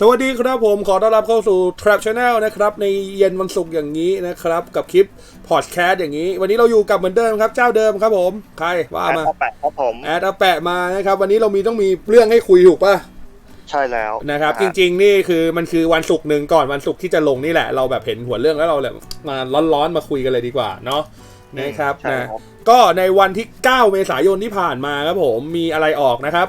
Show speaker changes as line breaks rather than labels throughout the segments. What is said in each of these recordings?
สวัสดีครับผมขอต้อนรับเข้าสู่ Trap Channel นะครับ ในเย็นวันศุกร์อย่างนี้นะครับ กับคลิปพอดแคสต์อย่างนี้ วันนี้เราอยู่กับเหมือนเดิมครับ เจ้าเดิมครับผม ใครว่า
แอด
มา
เอาแปะครับผม
แอดอาแปะมานะครับ วันนี้เรามีต้องมีเรื่องให้คุยถูกป่ะ
ใช่แล้ว
นะครับจ
ฮ
ริง ๆ นี่คือมันคือวันศุกร์หนึ่งก่อนวันศุกร์ที่จะลงนี่แหละ เราแบบเห็นหัวเรื่องแล้วเราแบบมาร้อนๆมาคุยกันเลยดีกว่าเนาะ นะครับ
ใช่
นะครับก็ในวันที่ 9 เมษายนที่ผ่านมาครับผมมีอะไรออกนะครับ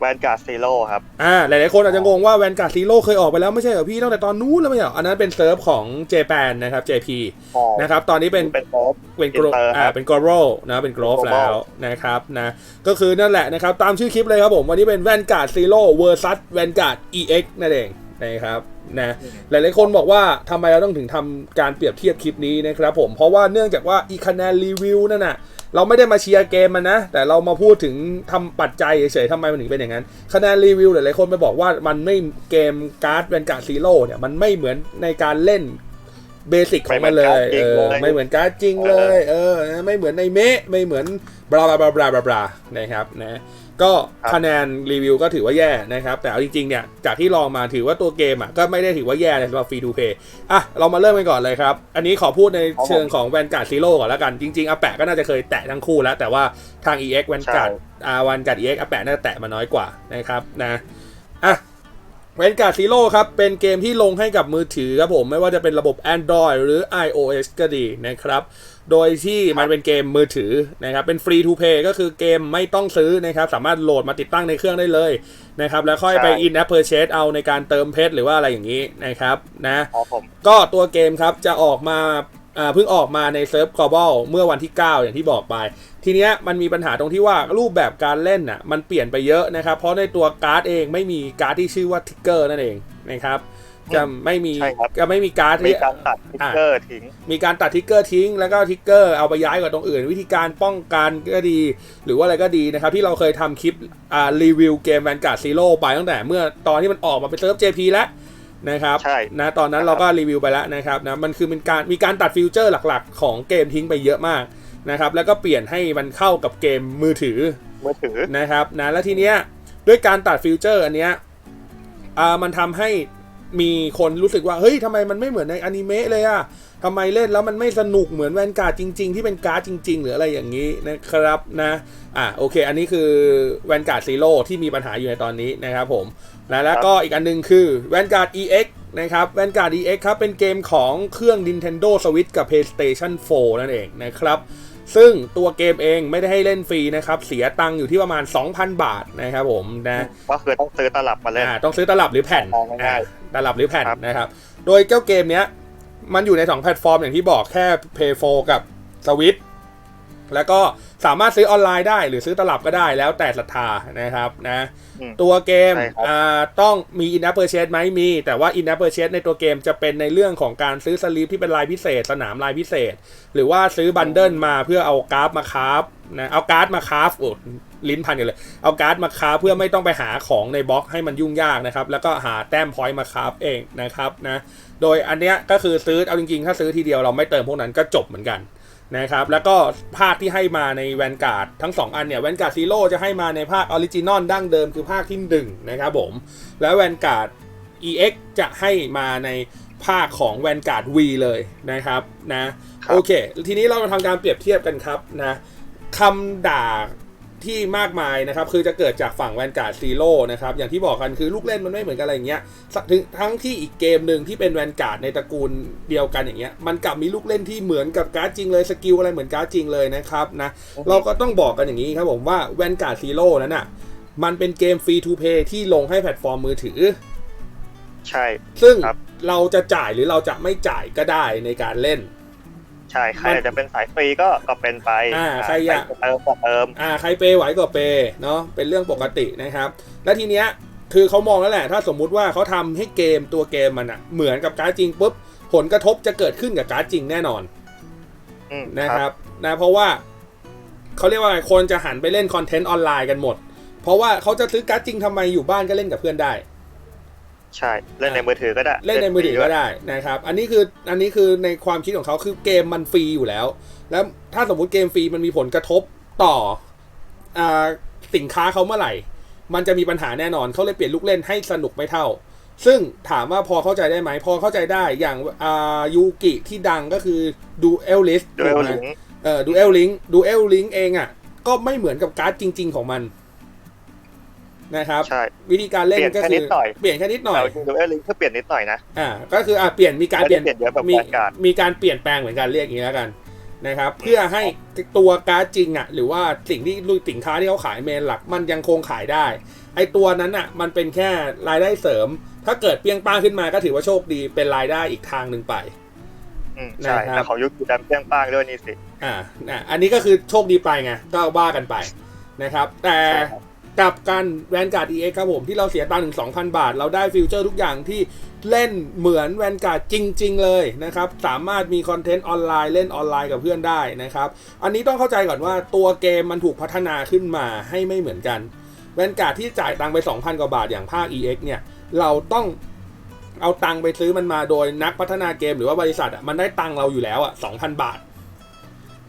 แวนการ์ดซีโร่ครับ
อ่าหลายๆคนอาจจะงงว่าแวนการ์ดซีโร่เคยออกไปแล้วไม่ใช่เหรอพี่ตั้งแต่ตอนนู้นแล้วไม่ใช่เหรออันนั้นเป็นเซิร์ฟของเจแปนนะครับ JP
อ๋อ
นะครับตอนนี้เป็น
เป็นโป๊ป
เป็นโกล
Inter
อ่า
ครับ
เป็น global นะเป็น global
Global
แล้วนะครับนะก็คือนั่นแหละนะครับตามชื่อคลิปเลยครับผมวันนี้เป็นแวนการ์ดซีโร่ versus แวนการ์ด EX นั่นเองนะครับ นะหลายๆคนบอกว่าทำไมเราต้องถึงทำการเปรียบเทียบคลิปนี้นะครับผมเพราะว่าเนื่องจากว่าอีคะแนนรีวิวนั่นน่ะเราไม่ได้มาเชียร์เกมมันนะ แต่เรามาพูดถึงทำปัจจัยเฉยๆทำไมมันถึงเป็นอย่างนั้น คะแนนรีวิวหลายๆคนไปบอกว่ามันไม่เกมการ์ดแวนการ์ดซีโร่เนี่ยมันไม่เหมือนในการเล่นเบสิกของมันเลยเออไม่เหมือนการ์ดจริงเลย เออนะไม่เหมือนในเมะไม่เหมือนบลาบลาบลาบลาบลาบลานะครับนะ ก็คะแนนรีวิวก็ถือว่าแย่นะครับ แต่เอาจริงๆเนี่ยจากที่ลองมาถือว่าตัวเกมอะก็ไม่ได้ถือว่าแย่สำหรับฟรีทูเพย์อะเรามาเริ่มกันก่อนเลยครับ อันนี้ขอพูดในเชิงของแวนการ์ดซีโร่ก่อนแล้วกัน จริงๆอาแปะก็น่าจะเคยแตะทั้งคู่แล้ว แต่ว่าทาง EX แวนการ์ดอาวันการ์ด EX อาแปะน่าจะแตะมาน้อยกว่านะครับนะอะเวนการ์ดซีโร่ครับเป็นเกมที่ลงให้กับมือถือครับผมไม่ว่าจะเป็นระบบ Android หรือ iOS ก็ดีนะครับ โดยที่มันเป็นเกมมือถือนะครับเป็นฟรีทูเพย์ก็คือเกมไม่ต้องซื้อนะครับสามารถโหลดมาติดตั้งในเครื่องได้เลยนะครับแล้วค่อยไป in app purchase เอาในการเติมเพชรหรือว่าอะไรอย่างนี้นะครับนะ
อ๋อผม
ก็ตัวเกมครับจะออกมาอ่าเพิ่งออกมาในเซิร์ฟ global เมื่อวันที่ 9 อย่างที่บอกไป ทีเนี้ยมันมีปัญหาตรงที่ว่ารูปแบบการเล่นน่ะมันเปลี่ยนไปเยอะนะครับ เพราะในตัวการ์ดเองไม่มีการ์ดที่ชื่อว่าทิกเกอร์นั่นเองนะครับ จะไม่มี
ใช่ครับ
จะไม่มีการ์ด
มี
ที่
การตัดทิกเกอร์ทิ้ง
มีการตัดทิกเกอร์ทิ้งแล้วก็ทิกเกอร์เอาไปย้ายกับตรงอื่น วิธีการป้องกันก็ดี หรือว่าอะไรก็ดีนะครับ ที่เราเคยทำคลิปอ่ารีวิวเกมแวนการ์ดซีโร่ไปตั้งแต่เมื่อตอนที่มันออกมาเป็นเซิร์ฟ JP แล้วนะครับ
ใช่
นะตอนนั้นเราก็รีวิวไปแล้วนะครับนะมันคือเป็นการมีการตัดฟิวเจอร์หลักๆ ของเกมทิ้งไปเยอะมากนะครับแล้วก็เปลี่ยนให้มันเข้ากับเกมมือถือ
มือถือ
นะครับนะแล้วทีเนี้ยด้วยการตัดฟิวเจอร์อันเนี้ยอ่ามันทำให้ มีคนรู้สึกว่าเฮ้ยทำไมมันไม่เหมือนในอนิเมะเลยอะทำไมเล่นแล้วมันไม่สนุกเหมือนแวนการ์ดจริง ๆ ที่เป็นการ์ดจริง ๆ หรืออะไรอย่างนี้นะครับนะอะโอเค อันนี้คือแวนการ์ดซีโร่ที่มีปัญหาอยู่ในตอนนี้นะครับผมนะแล้วก็อีกอันหนึงคือแวนการ์ด EX นะครับแวนการ์ด EX ครับเป็นเกมของเครื่อง Nintendo Switch กับ PlayStation 4 นั่นเองนะครับซึ่งตัวเกมเองไม่ได้ให้เล่นฟรีนะครับ เสียตังค์อยู่ที่ประมาณ 2,000 บาทนะครับผมนะ
ก็คือต้องซื้อตลับมาเล่น
อ่าต้องซื้อตลับหรือแผ่น
มองง่ายๆ
อ่าตลับหรือแผ่น
ครับ
นะครับ โดยเจ้าเกมเนี้ยมันอยู่ใน 2 แพลตฟอร์มอย่างที่บอกแค่ Play 4กับ Switch แล้วก็ สามารถซื้อออนไลน์ได้หรือซื้อตลับก็ได้แล้วแต่ศรัทธานะครับนะ
อืม
ตัวเกม
ใช่ครับ
อ่าต้องมี in app purchase ไหมมี แต่ว่า in app purchase ในตัวเกมจะเป็นในเรื่องของการซื้อสลีปที่เป็นลายพิเศษ สนามลายพิเศษ หรือว่าซื้อบันเดิลมาเพื่อเอาการ์ดมาคราฟนะเอาการ์ดมาคราฟโอ้ลิ้นพันกันเลย เอาการ์ดมาคราฟเพื่อไม่ต้องไปหาของในบล็อกให้มันยุ่งยากนะครับ แล้วก็หาแต้มพอยต์มาคราฟเองนะครับนะโดยอันเนี้ยก็คือซื้อเอาจริงๆ ถ้าซื้อทีเดียวเราไม่เติมพวกนั้นก็จบเหมือนกัน นะครับแล้วก็ภาคที่ให้มาในแวนการ์ดทั้ง 2 อันเนี่ยแวนการ์ดซีโร่จะให้มาในภาคออริจินอลดั้งเดิมคือภาคที่1นะครับผมแล้วแวนการ์ด EX จะให้มาในภาคของแวนการ์ด V เลยนะครับนะครับโอเค ทีนี้เรามาทำการเปรียบเทียบกันครับนะคำด่า ที่มากมายนะครับคือจะเกิดจากฝั่งแวนการ์ดซีโร่นะครับอย่างที่บอกกันคือลูกเล่นมันไม่เหมือนกันอะไรอย่างเงี้ยถึงทั้งที่อีกเกมหนึ่งที่เป็นแวนการ์ดในตระกูลเดียวกันอย่างเงี้ยมันกลับมีลูกเล่นที่เหมือนกับการ์ดจริงเลยสกิลอะไรเหมือนการ์ดจริงเลยนะครับนะเราก็ต้องบอกกันอย่างนี้ครับผมว่าแวนการ์ดซีโร่นั้นอะมันเป็นเกมฟรีทูเพย์ที่ลงให้แพลตฟอร์มมือถือ
ใช่
ซึ่ง
ครับ
เราจะจ่ายหรือเราจะไม่จ่ายก็ได้ในการเล่น
ใช่ใครอยากจะเป็นสายฟรีก็ก็เป็นไป
อ่าใครอยาก
เติมก็เติม
อ่าใครเปย์ไหวก็เปย์เนาะเป็นเรื่องปกตินะครับ และทีเนี้ยคือเขามองแล้วแหละ ถ้าสมมุติว่าเขาทำให้เกมตัวเกมมันอะเหมือนกับการ์ดจริงปุ๊บผลกระทบจะเกิดขึ้นกับการ์ดจริงแน่นอน
อืม
นะครับนะเพราะว่าเขาเรียกว่าไงคนจะหันไปเล่นคอนเทนต์ออนไลน์กันหมด เพราะว่าเขาจะซื้อการ์ดจริงทำไมอยู่บ้านก็เล่นกับเพื่อนได้
ใช่เล่นในมือถือก็ได้
เล่นในมือถือก็ได้นะครับ อันนี้คืออันนี้คือในความคิดของเขาคือเกมมันฟรีอยู่แล้ว แล้วถ้าสมมุติเกมฟรีมันมีผลกระทบต่ออ่าสินค้าเขาเมื่อไหร่ มันจะมีปัญหาแน่นอนเขาเลยเปลี่ยนลูกเล่นให้สนุกไม่เท่า ซึ่งถามว่าพอเข้าใจได้ไหมพอเข้าใจได้อย่างอ่ายูกิที่ดังก็คือดูเอลลิส
ดูเอลลิง
เอ่อดูเอลลิงดูเอลลิงเองอะก็ไม่เหมือนกับการ์ดจริง ๆ ของมัน นะครับ
ใช่
วิธีการเล่น
เปลี่ยน
ก็
แค่
คื
นิ
อ
ดหน่อย
เปลี่ยนแค่นิดหน่อย
แต่ดูเอลลิงแค่เปลี่ยนนิดหน่อยนะ
อ่าก็คืออ่าเปลี่ยนมีการ
ไม่
เปลี่
ได้
ยน
เปลี่ยนเยอะแบบ
มี
แวนการ์ด
มีการเปลี่ยนแปลงเหมือนกันเรียกอย่างนี้แล้วกันนะครับ เพื่อให้ตัวการ์ดจริงอะหรือว่าสิ่งที่ลูกสินค้าที่เขาขายเมนหลักมันยังคงขายได้ ไอตัวนั้นอะมันเป็นแค่รายได้เสริม ถ้าเกิดเปรี้ยงป้างขึ้นมาก็ถือว่าโชคดีเป็นรายได้อีกทางหนึ่งไป
อืมใช่
นะครับ
แต่ของยุคดันเปรี้ยงป้างด้วยนี่สิ
อ่าอะอันนี้ก็คือโชคดีไปไง ก็ว่ากันไปนะครับ แต่
ใช่ครับ
กับการแวนการ์ด EX ครับผมที่เราเสียตังค์ถึง 2,000 บาท เราได้ฟิวเจอร์ทุกอย่างที่เล่นเหมือนแวนการ์ดจริง ๆ เลยนะครับ สามารถมีคอนเทนต์ออนไลน์เล่นออนไลน์กับเพื่อนได้นะครับ อันนี้ต้องเข้าใจก่อนว่าตัวเกมมันถูกพัฒนาขึ้นมาให้ไม่เหมือนกันแวนการ์ดที่จ่ายตังค์ไป 2,000 กว่าบาทอย่างภาค EX เนี่ยเราต้องเอาตังค์ไปซื้อมันมาโดยนักพัฒนาเกมหรือว่าบริษัทอะมันได้ตังค์เราอยู่แล้วอะ2,000บาท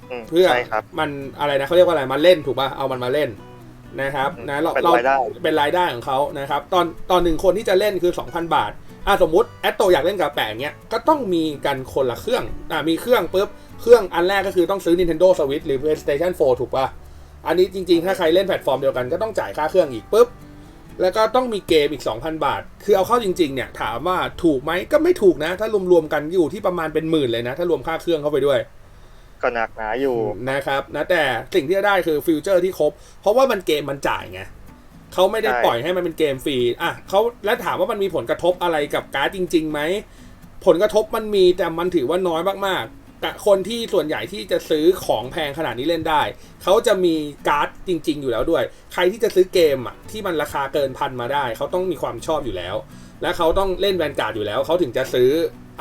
อืม
เพื่อ
ใช่ครับ
มันอะไรนะเขาเรียกว่าอะไรมาเล่นถูกป่ะเอามันมาเล่น นะครับ
อืม
นะเรา
เป็น
เรา
รายได้
เป็นรายได้ของเขานะครับ ตอนตอนหนึ่งคนที่จะเล่นคือ 2,000 บาทอะสมมุติแอตโตอยากเล่นกับแปะอย่างเงี้ยก็ต้องมีกันคนละเครื่องอะมีเครื่องปุ๊บเครื่องอันแรกก็คือต้องซื้อ Nintendo Switch หรือ PlayStation 4 ถูกป่ะอันนี้จริงๆ ถ้าใครเล่นแพลตฟอร์มเดียวกันก็ต้องจ่ายค่าเครื่องอีกปุ๊บแล้วก็ต้องมีเกมอีก 2,000 บาท คือเอาเข้าจริงๆ เนี่ย ถามว่าถูกไหมก็ไม่ถูกนะ ถ้ารวมๆ กันอยู่ที่ประมาณเป็นหมื่นเลยนะ ถ้ารวมค่าเครื่องเข้าไปด้วย
ก็หนักหนาอยู่
นะครับนะแต่สิ่งที่จะได้คือฟิวเจอร์ที่ครบ เพราะว่ามันเกมมันจ่ายไงเขาไม่ได้
ใช่
ปล่อยให้มันเป็นเกมฟรีอะเขาแล้วถามว่ามันมีผลกระทบอะไรกับการ์ดจริงๆไหมผลกระทบมันมีแต่มันถือว่าน้อยมากๆแต่คนที่ส่วนใหญ่ที่จะซื้อของแพงขนาดนี้เล่นได้ เขาจะมีการ์ดจริง ๆ อยู่แล้วด้วย ใครที่จะซื้อเกมอะที่มันราคาเกินพันมาได้ เขาต้องมีความชอบอยู่แล้ว และเขาต้องเล่นแวนการ์ดอยู่แล้ว เขาถึงจะซื้อ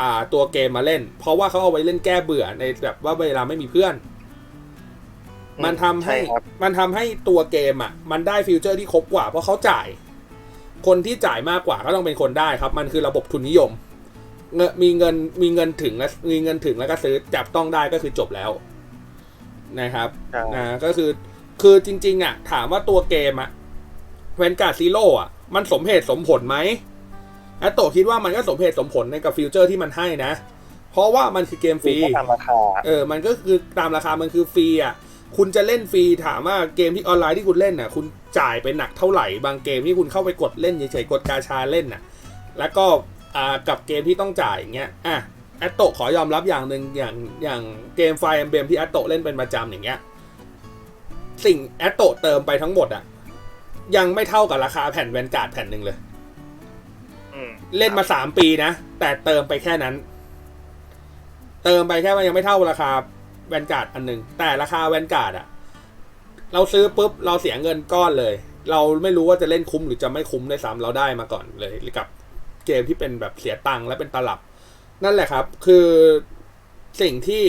อ่าตัวเกมมาเล่น เพราะว่าเขาเอาไว้เล่นแก้เบื่อในแบบว่าเวลาไม่มีเพื่อน มันทำให้
ใช่ครับ
มันทำให้ตัวเกมอะ มันได้ฟิวเจอร์ที่ครบกว่า เพราะเขาจ่าย คนที่จ่ายมากกว่าก็ต้องเป็นคนได้ครับ มันคือระบบทุนนิยมเงนมีเงินมีเงินถึงและมีเงินถึงแล้วก็ซื้อจับต้องได้ก็คือจบแล้ว นะครับ
ใช่
นะก็คือคือจริง ๆ อะ ถามว่าตัวเกมอะแวนการ์ดซีโร่อะ มันสมเหตุสมผลไหม แอตโตคิดว่ามันก็สมเหตุสมผลในกับฟิวเจอร์ที่มันให้นะ เพราะว่ามันคือเกมฟรี
ก็ตามราคา
เออมันก็คือตามราคามันคือฟรีอะคุณจะเล่นฟรีถามว่าเกมที่ออนไลน์ที่คุณเล่นน่ะ คุณจ่ายไปหนักเท่าไหร่ บางเกมที่คุณเข้าไปกดเล่นเฉยๆกดกาชาเล่นน่ะ แล้วก็อ่ากับเกมที่ต้องจ่ายอย่างเงี้ยอะแอตโตขอยอมรับอย่างหนึ่งอย่างอย่างเกมไฟเอ็มเบมที่แอตโตเล่นเป็นประจำอย่างเงี้ยสิ่งแอตโตเติมไปทั้งหมดอะยังไม่เท่ากับราคาแผ่นแวนการ์ดแผ่นหนึ่งเลย
อืม
เล่นมาสามปีนะ แต่เติมไปแค่นั้น เติมไปแค่ว่ายังไม่เท่าราคาแวนการ์ดอันหนึ่งแต่ราคาแวนการ์ดอะเราซื้อปุ๊บเราเสียเงินก้อนเลย เราไม่รู้ว่าจะเล่นคุ้มหรือจะไม่คุ้มด้วยซ้ำเราได้มาก่อนเลยกับเกมที่เป็นแบบเสียตังค์และเป็นตลับ นั่นแหละครับ คือสิ่งที่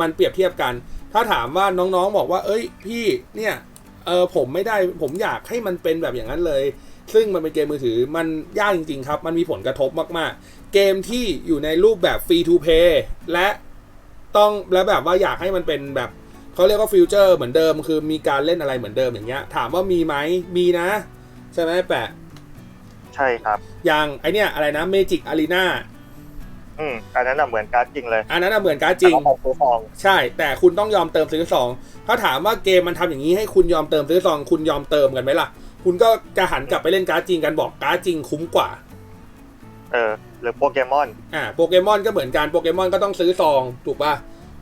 มันเปรียบเทียบกัน ถ้าถามว่าน้องๆบอกว่า เอ้ย พี่เนี่ยเออผมไม่ได้ผมอยากให้มันเป็นแบบอย่างนั้นเลย ซึ่งมันเป็นเกมมือถือมันยากจริง ๆ ครับ มันมีผลกระทบมากๆ เกมที่อยู่ในรูปแบบฟรีทูเพย์และต้องและแบบว่าอยากให้มันเป็นแบบเขาเรียกว่าฟิวเจอร์เหมือนเดิม คือมีการเล่นอะไรเหมือนเดิมอย่างเงี้ย ถามว่ามีไหมมีนะ ใช่ไหมแปะ
ใช่ครับ
อย่างไอเนี้ยอะไรนะเมจิกอารีนา
อืมอันนั้นน่ะเหมือนการ์ดจริงเลย
อันนั้นนะเหมือนการดจริง
แต่ก็ซื้อซอง
ใช่ แต่คุณต้องยอมเติมซื้อซองถ้าถามว่าเกมมันทำอย่างนี้ให้คุณยอมเติมซื้อซอง คุณยอมเติมกันไหมล่ะ คุณก็จะหันกลับไปเล่นการ์ดจริงกันบอกการ์ดจริงคุ้มกว่า
เออ หรือโปเกมอน
อ่าโปเกมอนก็เหมือนกันโปเกมอนก็ต้องซื้อซองถูกป่ะ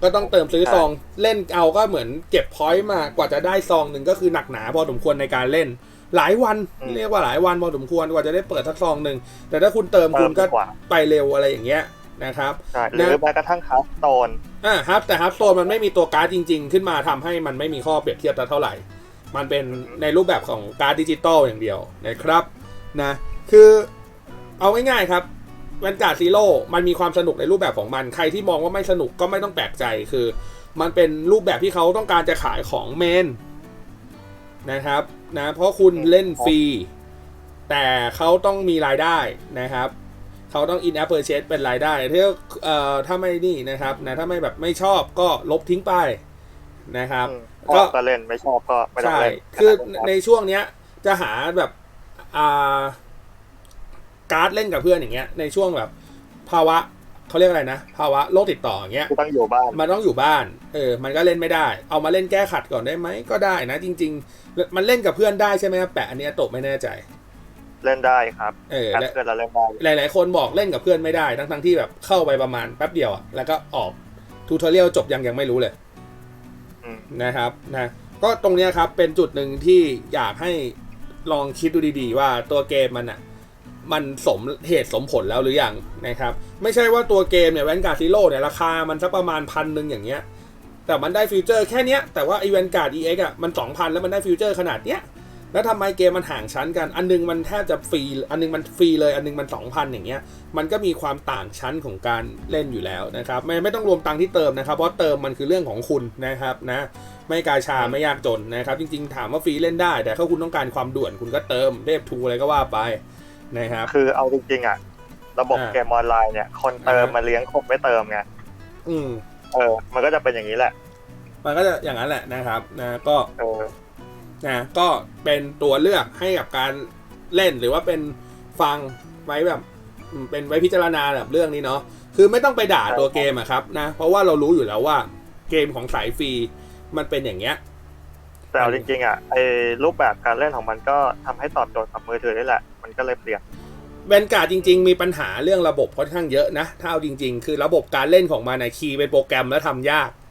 ก็ต้องเติมซื้อซองเล่นเอาก็เหมือนเก็บพอยต์มากว่าจะได้ซองหนึ่งก็คือหนักหนาพอสมควรในการเล่น หลายวัน
อืม
เรียกว่าหลายวันพอสมควรกว่าจะได้เปิดสักซองหนึ่งแต่ถ้าคุณเติมคุณก็
เติมดีกว่า
ไปเร็วอะไรอย่างเงี้ยนะครับ
ใช่หรือแม้กระทั่งคัสโตน
อ่าครับแต่ฮับโซนมันไม่มีตัวการ์ดจริง ๆ ขึ้นมาทำให้มันไม่มีข้อเปรียบเทียบเท่าไหร่ มันเป็นในรูปแบบของการ์ดดิจิตอลอย่างเดียวนะครับนะคือเอาง่ายๆครับแวนการ์ดซีโร่มันมีความสนุกในรูปแบบของมัน ใครที่มองว่าไม่สนุกก็ไม่ต้องแปลกใจคือ มันเป็นรูปแบบที่เขาต้องการจะขายของเมนนะครับนะเพราะคุณเล่นฟรี แต่เขาต้องมีรายได้นะครับเขาต้อง in app purchase เป็นรายได้ถ้าเอ่อถ้าไม่นี่นะครับนะถ้าไม่แบบไม่ชอบก็ลบทิ้งไป นะครับ
อืม
ก็
ชอบก็เล่นไม่ชอบก็ไม่ต้อง
ใช่
เล่น
คือ
แนั้น
ในช่วงเนี้ย จะหาแบบอ่าการ์ดเล่นกับเพื่อนอย่างเงี้ย ในช่วงแบบ ภาวะเขาเรียกอะไรนะภาวะโรคติดต่ออย่างเงี้ย
คือต้องอยู่บ้าน
มันต้องอยู่บ้าน เออ มันก็เล่นไม่ได้ เอามาเล่นแก้ขัดก่อนได้ไหมก็ได้นะ จริง ๆ มันเล่นกับเพื่อนได้ใช่ไหมครับแปะอันนี้โตะไม่แน่ใจ
เล่นได้ครับ
เออ
แอด
และ
เพื่อนเราเล่นได้
หลาย ๆ คนบอกเล่นกับเพื่อนไม่ได้ ทั้งๆที่แบบเข้าไปประมาณแป๊บเดียวอะแล้วก็ออกทูทอเรียลจบยังยังไม่รู้เลย
อืม
นะครับนะก็ตรงเนี้ยครับเป็นจุดหนึ่งที่อยากให้ลองคิดดูดีๆ ว่าตัวเกมมันอะมันสมเหตุสมผลแล้วหรือยังนะครับ ไม่ใช่ว่าตัวเกมเนี่ยแวนการ์ดซีโร่เนี่ยราคามันสักประมาณพันหนึ่งอย่างเงี้ยแต่มันได้ฟิวเจอร์แค่เนี้ยแต่ว่าไอแวนการ์ด EX อะมันสองพันแล้วมันได้ฟิวเจอร์ขนาดเนี้ย แล้วทำไมเกมมันห่างชั้นกัน อันนึงมันแทบจะฟรี อันนึงมันฟรีเลย อันนึงมันสองพันอย่างเงี้ย มันก็มีความต่างชั้นของการเล่นอยู่แล้วนะครับ ไม่ไม่ต้องรวมตังค์ที่เติมนะครับ เพราะเติมมันคือเรื่องของคุณนะครับนะ ไม่กาชาไม่ยากจนนะครับ จริง ๆ ถามว่าฟรีเล่นได้ แต่ถ้าคุณต้องการความด่วนคุณก็เติมเทพทูอะไรก็ว่าไปนะครับ
คือเอาจริงๆอะ ระบบ
อ่า
เกมออนไลน์เนี่ย คนเติม
อ่าฮะ
มาเลี้ยงคนไม่เติมไง
อืม
เออ มันก็จะเป็นอย่างนี้แหละ
มันก็จะอย่างนั้นแหละนะครับ นะ ก็
เออ
นะก็เป็นตัวเลือกให้กับการเล่นหรือว่าเป็นฟังไว้แบบอืมเป็นไว้พิจารณาแบบเรื่องนี้เนาะคือไม่ต้องไปด่าตัวเกมอะครับนะ เพราะว่าเรารู้อยู่แล้วว่าเกมของสายฟรีมันเป็นอย่างเงี้ย
แต่เอาจริงๆอะไอ้รูปแบบการเล่นของมันก็ทำให้ตอบโจทย์กับมือถือได้แหละ มันก็เลยเปลี่ยน
แวนการ์ดจริง ๆ มีปัญหาเรื่องระบบค่อนข้างเยอะนะถ้าเอาจริง ๆ คือระบบการเล่นของมันนะคีย์เป็นโปรแกรมแล้วทำยาก
อืม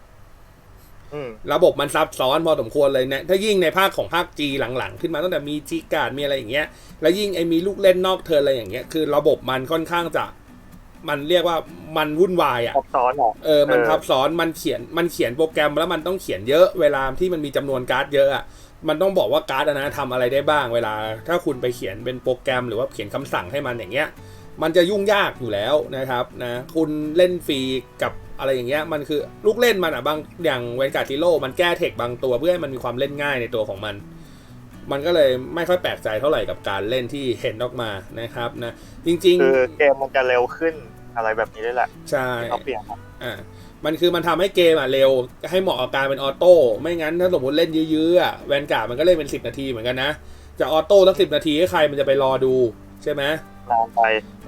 ระบบมันซับซ้อนพอสมควรเลยเนะถ้ายิ่งในภาคของภาค G หลังๆ ขึ้นมาตั้งแต่มีจีการ์ดมีอะไรอย่างเงี้ย แล้วยิ่งไอ้มีลูกเล่นนอกเทิร์นอะไรอย่างเงี้ย คือระบบมันค่อนข้างจะ มันเรียกว่ามันวุ่นวายอะ
ซับซ้อนอะ
เออมัน
เออ
ทับซ้อนมันเขียนมันเขียนโปรแกรมแล้วมันต้องเขียนเยอะเวลาที่มันมีจำนวนการ์ดเยอะอะมันต้องบอกว่าการ์ดอะนะทำอะไรได้บ้างเวลา ถ้าคุณไปเขียนเป็นโปรแกรมหรือว่าเขียนคำสั่งให้มันอย่างเงี้ยมันจะยุ่งยากอยู่แล้วนะครับนะคุณเล่นฟรีกับ อะไรอย่างเงี้ยมันคือลูกเล่นมันอะบางอย่างเวนการ์ดิโลมันแก้เทคบางตัวเพื่อให้มันมีความเล่นง่ายในตัวของมัน มันก็เลยไม่ค่อยแปลกใจเท่าไหร่กับการเล่นที่เห็นออกมานะครับนะจริง
คือเกมมันจะเร็วขึ้นอะไรแบบนี้ได้แหละ
ๆใช่
เขาเปลี่ยนครับ
อ่ามันคือมันทำให้เกมอะเร็วให้เหมาะกับการเป็นออโต้ไม่งั้นถ้าสมมติเล่นยื้อๆอะแวนการ์ดมันก็เล่นเป็นสิบนาทีเหมือนกันนะจะออโต้สักสิบนาทีให้ใครมันจะไปรอดูใช่ไหม
นานไป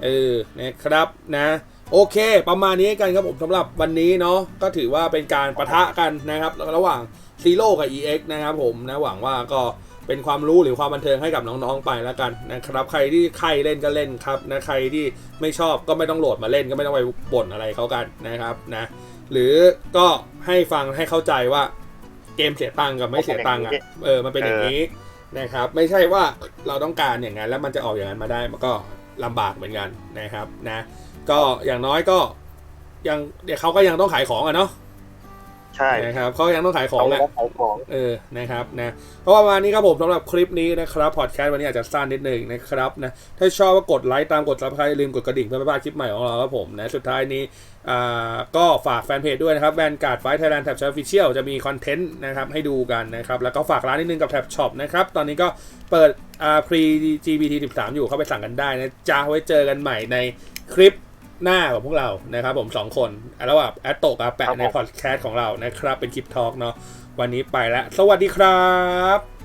เออนะครับนะ โอเค ประมาณนี้กันครับผมสำหรับวันนี้เนาะก็ถือว่าเป็นการประทะกันนะครับ ระหว่างซีโร่กับ EX นะครับผมนะหวังว่าก็เป็นความรู้หรือความบันเทิงให้กับน้องๆไปแล้วกันนะครับ ใครที่ใครเล่นก็เล่นครับนะใครที่ไม่ชอบก็ไม่ต้องโหลดมาเล่นก็ไม่ต้องไปบ่นอะไรเขากันนะครับนะหรือก็ให้ฟังให้เข้าใจว่าเกมเสียตังค์กับไม่เสียตังค์อะเออมันเป็นอย่างนี้นะครับ ไม่ใช่ว่าเราต้องการอย่างนั้นแล้วมันจะออกอย่างนั้นมาได้มันก็ลำบากเหมือนกันนะครับนะ ก็อย่างน้อยก็ยังเดี๋ยวเขาก็ยังต้องขายของอะเนาะ
ใช่
นะครับเขายังต้องขายของ
เขา
แหละ
ก็ขายของ
เออนะครับนะเพราะว่าวันนี้ครับผมสำหรับคลิปนี้นะครับพอดแคสต์วันนี้อาจจะสั้นนิดหนึ่งนะครับนะถ้าชอบก็กดไลค์ตามกดซับสไครต์อย่าลืมกดกระดิ่งเพื่อไม่พลาดคลิปใหม่ของเราครับผมนะสุดท้ายนี้อ่าก็ฝากแฟนเพจด้วยนะครับแวนการ์ดไฟไทยแลนด์แท็บช็อปฟิเชียลจะมีคอนเทนต์นะครับให้ดูกันนะครับแล้วก็ฝากร้านนิดนึงกับแท็บช็อปนะครับตอนนี้ก็เปิดอ่า pre GBT 13 อยู่เข้าไปสั่งกันได้นะจ้าไว้เจอกันใหม่ในคลิป หน้าของพวกเรานะครับผมสองคนระหว่างแอตโตกับแปะในพอดแคสต์ของเรานะครับ เป็นคลิปทอล์กเนาะวันนี้ไปแล้ว สวัสดีครับ